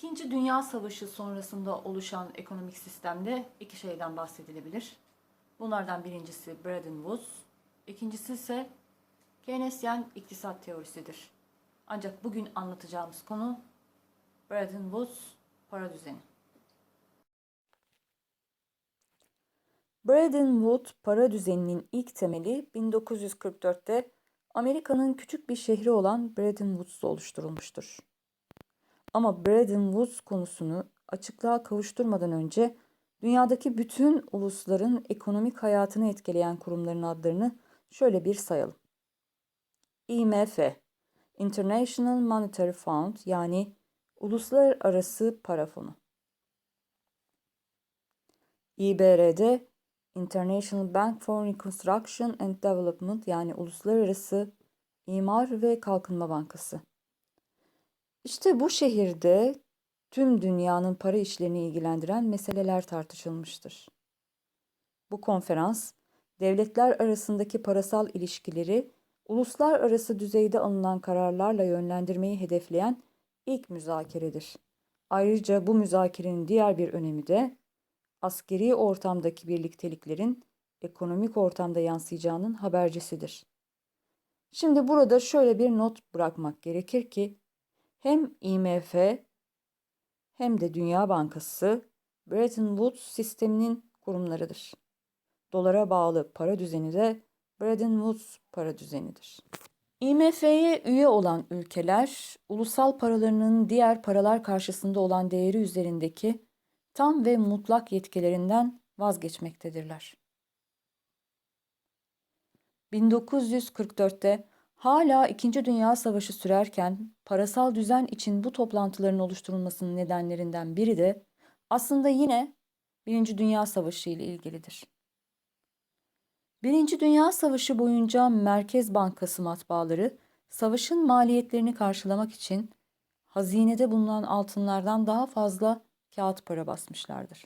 İkinci Dünya Savaşı sonrasında oluşan ekonomik sistemde iki şeyden bahsedilebilir. Bunlardan birincisi Bretton Woods, ikincisi ise Keynesyen iktisat teorisidir. Ancak bugün anlatacağımız konu Bretton Woods para düzeni. Bretton Woods para düzeninin ilk temeli 1944'te Amerika'nın küçük bir şehri olan Bretton Woods'ta oluşturulmuştur. Ama Bretton Woods konusunu açıklığa kavuşturmadan önce dünyadaki bütün ulusların ekonomik hayatını etkileyen kurumların adlarını şöyle bir sayalım. IMF, International Monetary Fund yani Uluslararası Para Fonu. İBRD, International Bank for Reconstruction and Development yani Uluslararası İmar ve Kalkınma Bankası. İşte bu şehirde tüm dünyanın para işlerini ilgilendiren meseleler tartışılmıştır. Bu konferans, devletler arasındaki parasal ilişkileri uluslararası düzeyde alınan kararlarla yönlendirmeyi hedefleyen ilk müzakeredir. Ayrıca bu müzakerenin diğer bir önemi de askeri ortamdaki birlikteliklerin ekonomik ortamda yansıyacağının habercisidir. Şimdi burada şöyle bir not bırakmak gerekir ki hem IMF hem de Dünya Bankası Bretton Woods sisteminin kurumlarıdır. Dolara bağlı para düzeni de Bretton Woods para düzenidir. IMF'ye üye olan ülkeler, ulusal paralarının diğer paralar karşısında olan değeri üzerindeki tam ve mutlak yetkilerinden vazgeçmektedirler. 1944'te hala İkinci Dünya Savaşı sürerken parasal düzen için bu toplantıların oluşturulmasının nedenlerinden biri de aslında yine Birinci Dünya Savaşı ile ilgilidir. Birinci Dünya Savaşı boyunca Merkez Bankası matbaaları savaşın maliyetlerini karşılamak için hazinede bulunan altınlardan daha fazla kağıt para basmışlardır.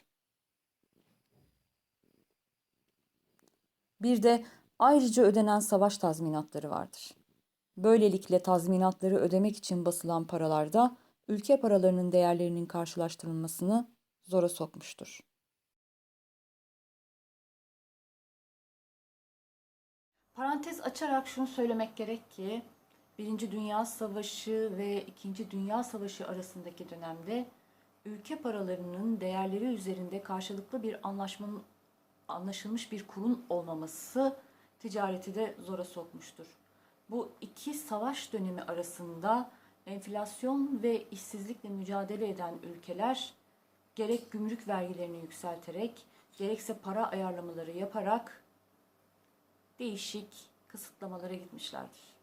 Bir de ayrıca ödenen savaş tazminatları vardır. Böylelikle tazminatları ödemek için basılan paralarda ülke paralarının değerlerinin karşılaştırılmasını zora sokmuştur. Parantez açarak şunu söylemek gerek ki Birinci Dünya Savaşı ve İkinci Dünya Savaşı arasındaki dönemde ülke paralarının değerleri üzerinde karşılıklı bir anlaşmanın anlaşılmış bir kurun olmaması ticareti de zora sokmuştur. Bu iki savaş dönemi arasında enflasyon ve işsizlikle mücadele eden ülkeler gerek gümrük vergilerini yükselterek gerekse para ayarlamaları yaparak değişik kısıtlamalara gitmişlerdir.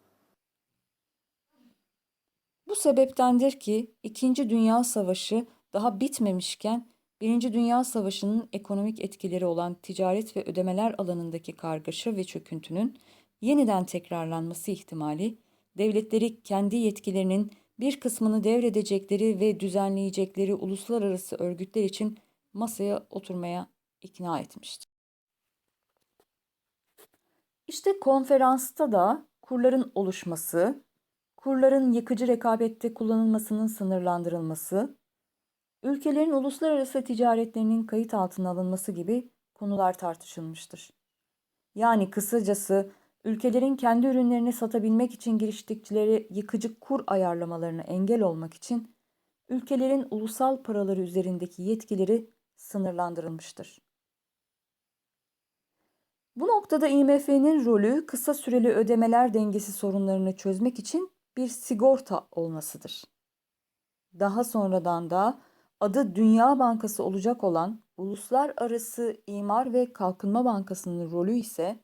Bu sebeptendir ki İkinci Dünya Savaşı daha bitmemişken Birinci Dünya Savaşı'nın ekonomik etkileri olan ticaret ve ödemeler alanındaki kargaşa ve çöküntünün yeniden tekrarlanması ihtimali, devletleri kendi yetkilerinin bir kısmını devredecekleri ve düzenleyecekleri uluslararası örgütler için masaya oturmaya ikna etmişti. İşte konferansta da kurların oluşması, kurların yıkıcı rekabette kullanılmasının sınırlandırılması, ülkelerin uluslararası ticaretlerinin kayıt altına alınması gibi konular tartışılmıştır. Yani kısacası ülkelerin kendi ürünlerini satabilmek için giriştikleri yıkıcı kur ayarlamalarına engel olmak için ülkelerin ulusal paraları üzerindeki yetkileri sınırlandırılmıştır. Bu noktada IMF'nin rolü kısa süreli ödemeler dengesi sorunlarını çözmek için bir sigorta olmasıdır. Daha sonradan da adı Dünya Bankası olacak olan Uluslararası İmar ve Kalkınma Bankası'nın rolü ise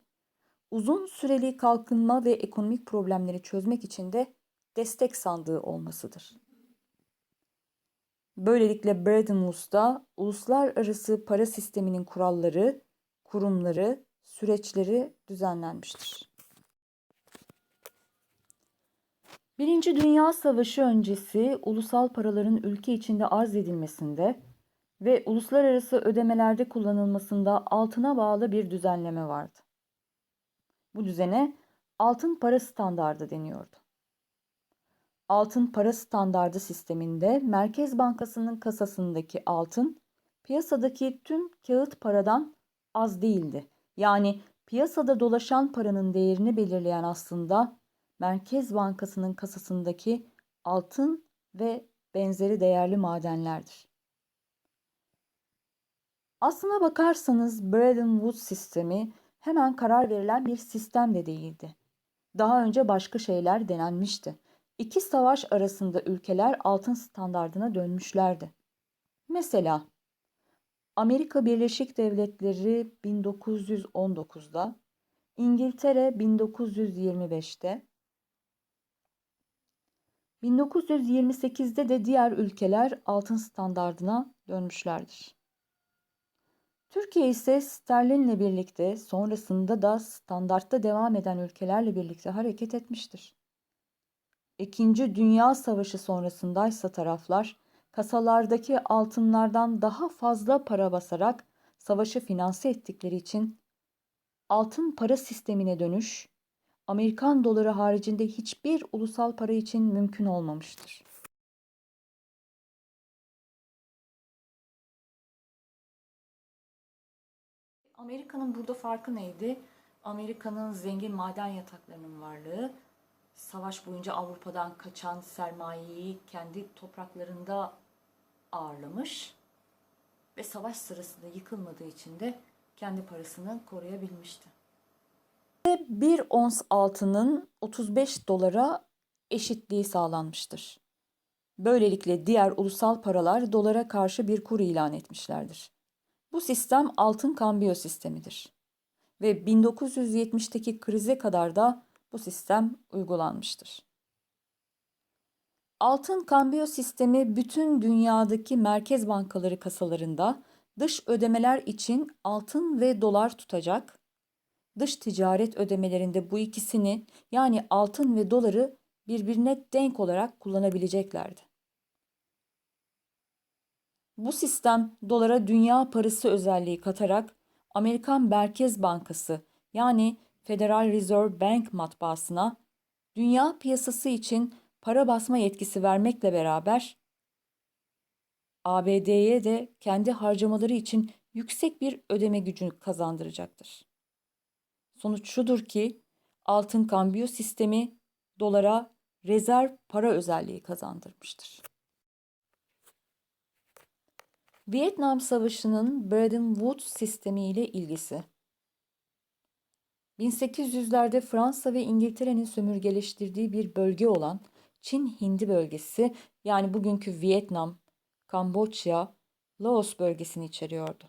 uzun süreli kalkınma ve ekonomik problemleri çözmek için de destek sandığı olmasıdır. Böylelikle Bretton Woods'ta uluslararası para sisteminin kuralları, kurumları, süreçleri düzenlenmiştir. Birinci Dünya Savaşı öncesi ulusal paraların ülke içinde arz edilmesinde ve uluslararası ödemelerde kullanılmasında altına bağlı bir düzenleme vardı. Bu düzene altın para standardı deniyordu. altın para standardı sisteminde Merkez Bankası'nın kasasındaki altın piyasadaki tüm kağıt paradan az değildi. Yani piyasada dolaşan paranın değerini belirleyen aslında Merkez Bankası'nın kasasındaki altın ve benzeri değerli madenlerdir. Aslına bakarsanız Bretton Woods sistemi hemen karar verilen bir sistem de değildi. Daha önce başka şeyler denenmişti. İki savaş arasında ülkeler altın standardına dönmüşlerdi. Mesela Amerika Birleşik Devletleri 1919'da, İngiltere 1925'te, 1928'de de diğer ülkeler altın standardına dönmüşlerdir. Türkiye ise sterlinle birlikte sonrasında da standartta devam eden ülkelerle birlikte hareket etmiştir. İkinci Dünya Savaşı sonrasındaysa taraflar kasalardaki altınlardan daha fazla para basarak savaşı finanse ettikleri için altın para sistemine dönüş Amerikan doları haricinde hiçbir ulusal para için mümkün olmamıştır. Amerika'nın burada farkı neydi? Amerika'nın zengin maden yataklarının varlığı, savaş boyunca Avrupa'dan kaçan sermayeyi kendi topraklarında ağırlamış ve savaş sırasında yıkılmadığı için de kendi parasını koruyabilmişti. Bir ons altının 35 dolara eşitliği sağlanmıştır. Böylelikle diğer ulusal paralar dolara karşı bir kur ilan etmişlerdir. Bu sistem altın kambiyo sistemidir. Ve 1970'teki krize kadar da bu sistem uygulanmıştır. Altın kambiyo sistemi bütün dünyadaki merkez bankaları kasalarında dış ödemeler için altın ve dolar tutacak, dış ticaret ödemelerinde bu ikisini yani altın ve doları birbirine denk olarak kullanabileceklerdi. Bu sistem dolara dünya parası özelliği katarak Amerikan Merkez Bankası yani Federal Reserve Bank matbaasına dünya piyasası için para basma yetkisi vermekle beraber ABD'ye de kendi harcamaları için yüksek bir ödeme gücü kazandıracaktır. Sonuç şudur ki altın kambiyo sistemi dolara rezerv para özelliği kazandırmıştır. Vietnam Savaşı'nın Bretton Woods sistemi ile ilgisi 1800'lerde Fransa ve İngiltere'nin sömürgeleştirdiği bir bölge olan Çin Hindi bölgesi yani bugünkü Vietnam, Kamboçya, Laos bölgesini içeriyordu.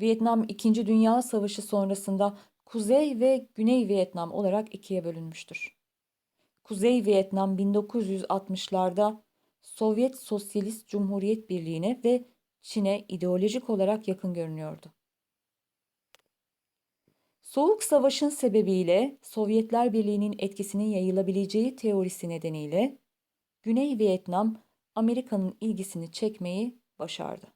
Vietnam 2. Dünya Savaşı sonrasında Kuzey ve Güney Vietnam olarak ikiye bölünmüştür. Kuzey Vietnam 1960'larda Sovyet Sosyalist Cumhuriyet Birliği'ne ve Çin'e ideolojik olarak yakın görünüyordu. Soğuk Savaş'ın sebebiyle Sovyetler Birliği'nin etkisinin yayılabileceği teorisi nedeniyle Güney Vietnam Amerika'nın ilgisini çekmeyi başardı.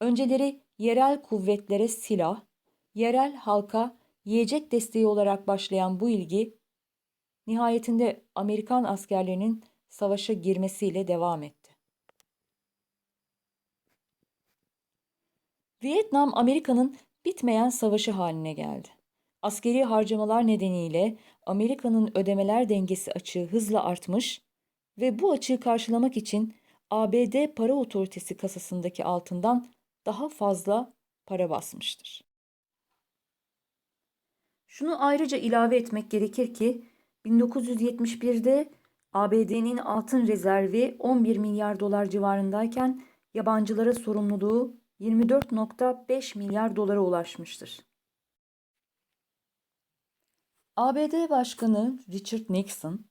Önceleri yerel kuvvetlere silah, yerel halka yiyecek desteği olarak başlayan bu ilgi nihayetinde Amerikan askerlerinin savaşa girmesiyle devam etti. Vietnam Amerika'nın bitmeyen savaşı haline geldi. Askeri harcamalar nedeniyle Amerika'nın ödemeler dengesi açığı hızla artmış ve bu açığı karşılamak için ABD Para Otoritesi kasasındaki altından daha fazla para basmıştır. Şunu ayrıca ilave etmek gerekir ki 1971'de ABD'nin altın rezervi 11 milyar dolar civarındayken yabancılara sorumluluğu 24.5 milyar dolara ulaşmıştır. ABD Başkanı Richard Nixon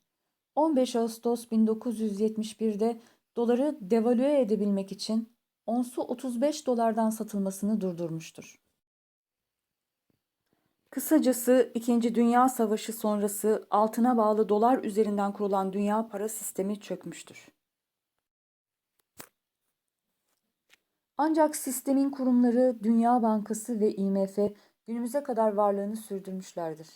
15 Ağustos 1971'de doları devalüe edebilmek için onsu 35 dolardan satılmasını durdurmuştur. Kısacası 2. Dünya Savaşı sonrası altına bağlı dolar üzerinden kurulan dünya para sistemi çökmüştür. Ancak sistemin kurumları Dünya Bankası ve IMF günümüze kadar varlığını sürdürmüşlerdir.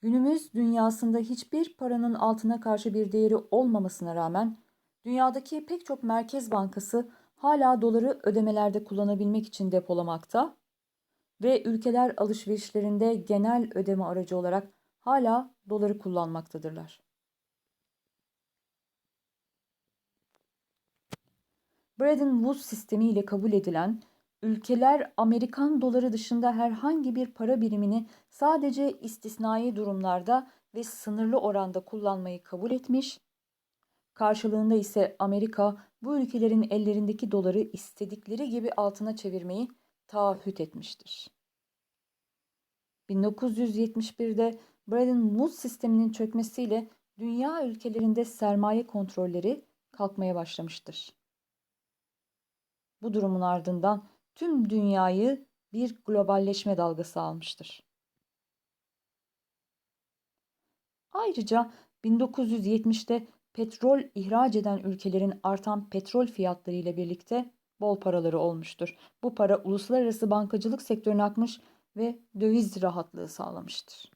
Günümüz dünyasında hiçbir paranın altına karşı bir değeri olmamasına rağmen dünyadaki pek çok merkez bankası hala doları ödemelerde kullanabilmek için depolamakta ve ülkeler alışverişlerinde genel ödeme aracı olarak hala doları kullanmaktadırlar. Bretton Woods sistemi ile kabul edilen ülkeler Amerikan doları dışında herhangi bir para birimini sadece istisnai durumlarda ve sınırlı oranda kullanmayı kabul etmiş. Karşılığında ise Amerika bu ülkelerin ellerindeki doları istedikleri gibi altına çevirmeyi taahhüt etmiştir. 1971'de Bretton Woods sisteminin çökmesiyle dünya ülkelerinde sermaye kontrolleri kalkmaya başlamıştır. Bu durumun ardından tüm dünyayı bir globalleşme dalgası almıştır. Ayrıca 1970'te petrol ihraç eden ülkelerin artan petrol fiyatları ile birlikte bol paraları olmuştur. Bu para uluslararası bankacılık sektörüne akmış ve döviz rahatlığı sağlamıştır.